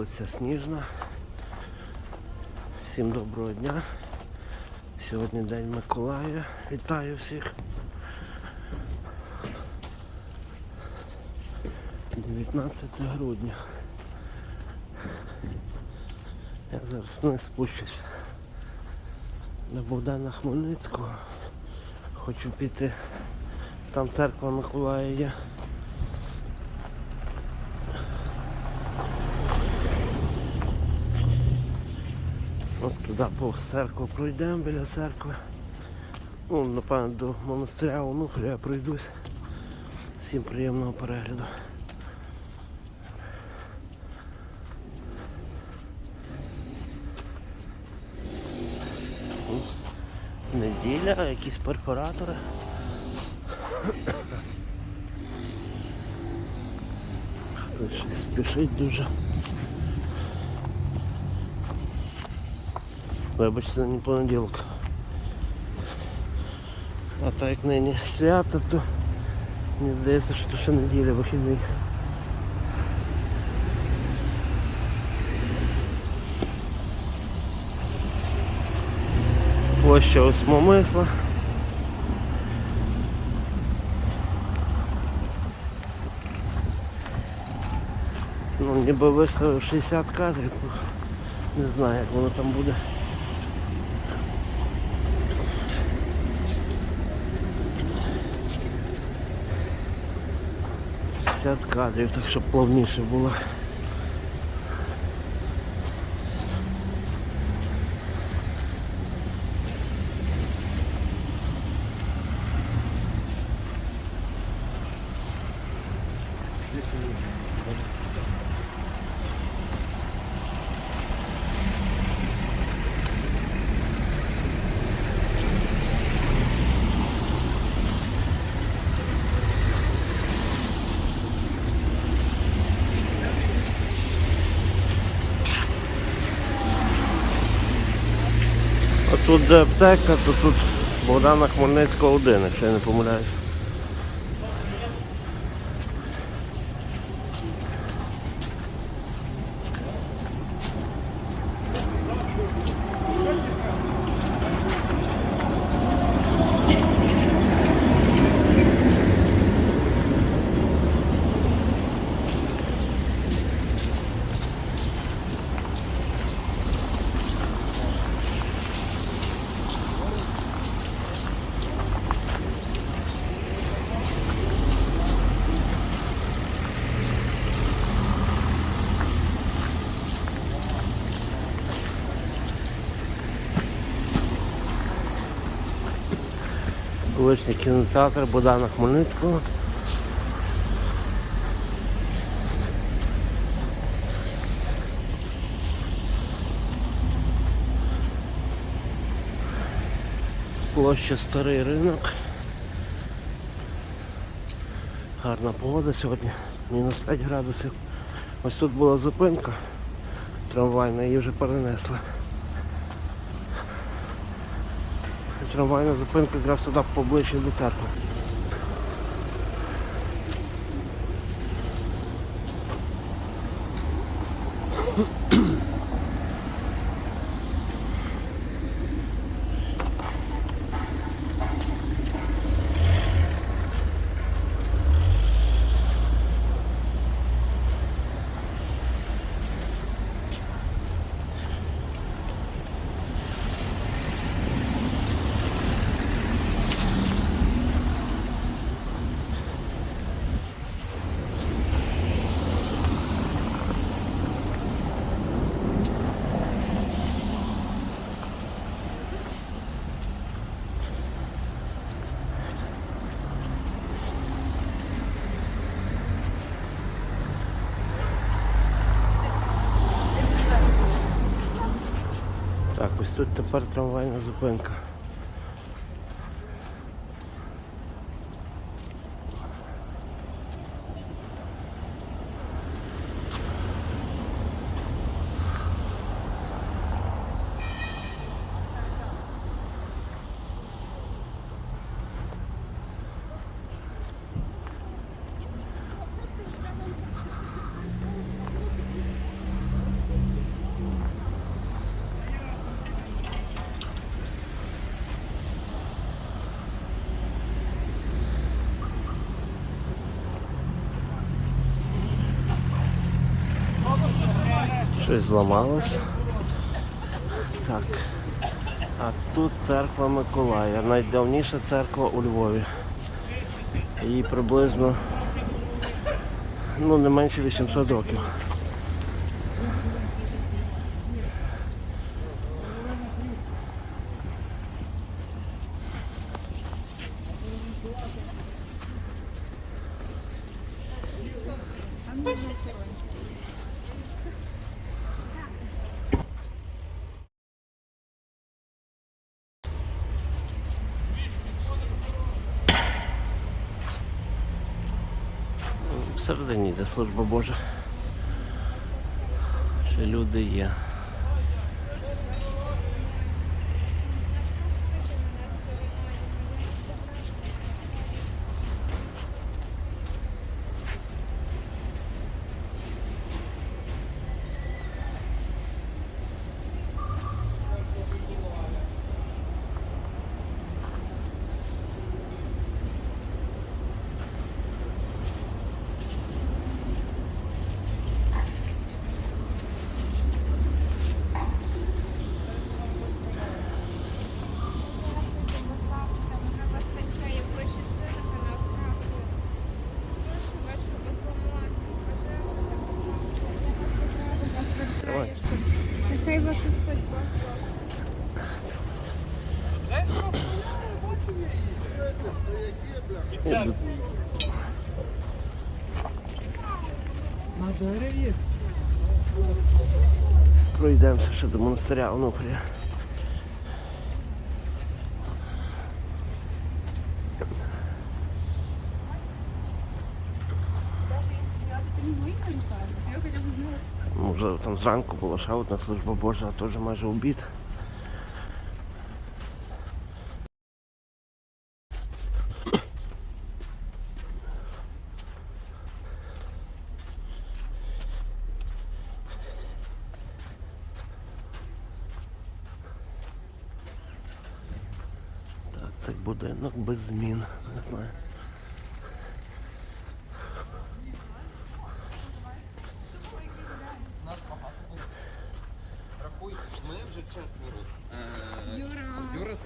Вулиця Сніжна. Всім доброго дня. Сьогодні День Миколая. Вітаю всіх. 19 грудня. Я зараз не спущуся до Богдана Хмельницького. Хочу піти. Там церква Миколая є. От туди повз церкву пройдемо біля церкви. Ну, напевно, до монастиря Онуфря я пройдусь. Всім приємного перегляду. Неділя, якісь перфоратори. Хтось спішить дуже. Вибачте, не понеділок. А так як нині свято, то мені здається, що то ще неділя вихідний. Площа осьмомисла. Ну, ніби виставив 60 кадрів. Не знаю, як воно там буде. П'ятдесят кадрів, так щоб плавніше було. Тут де аптека, то тут Богдана Хмельницького 1, якщо я не помиляюсь. Колишній кінотеатр Богдана Хмельницького. Площа Старий ринок. Гарна погода сьогодні, мінус 5 градусів. Ось тут була зупинка трамвайна, її вже перенесли. Трамвайна зупинка якраз туди поближче до церкви. Так, ось тут тепер трамвайна зупинка. Щось зламалось. Так. А тут церква Миколая. Найдавніша церква у Львові. Їй приблизно ну, не менше 800 років. Всередині служба Божа. Ще люди є. Ні, На дереві. Пройдемося ще до монастиря Онуфрія. Може там зранку була ще одна служба Божа, а вже майже обід. Без змін. Не знаю. Рахуй, ми вже четверо. Юра. Юра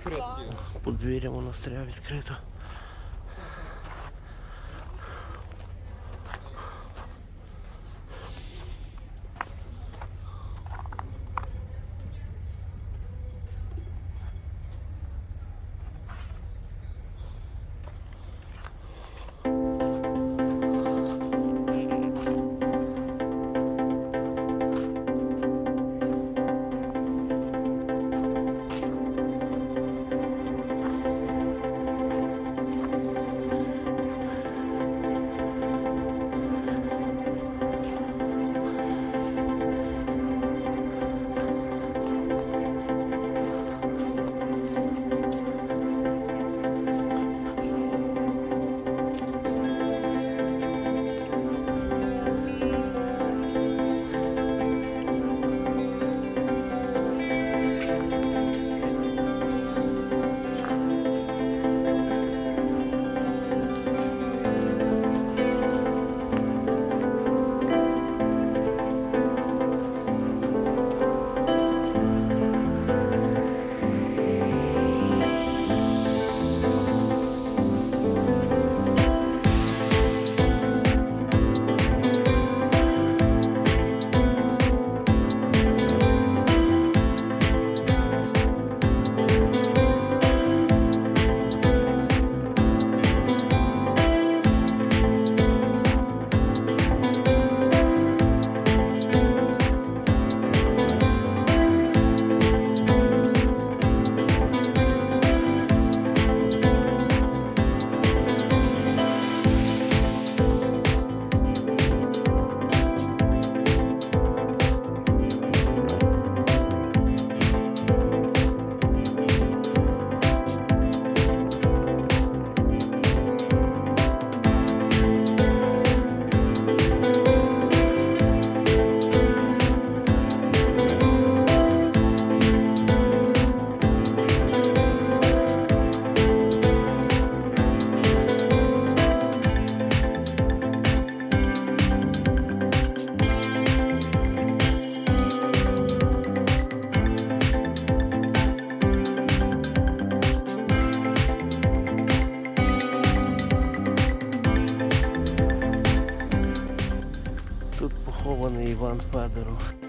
Іван Федоров.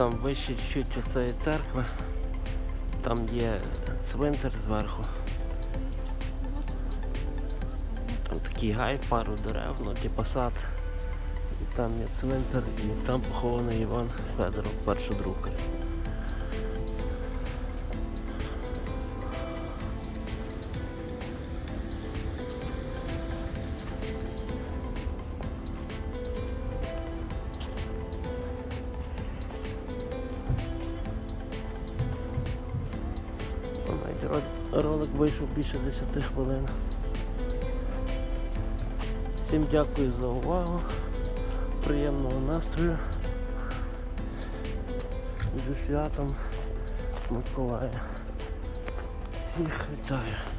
Там вище чуть від цієї церкви. Там є цвинтар зверху. Там такий гай, пару дерев, ну типу сад. І там є цвинтар, і там похований Іван Федоров, перший друкар. Вийшов більше 10 хвилин. Всім дякую за увагу. Приємного настрою. Зі святом Миколая. Всіх вітаю.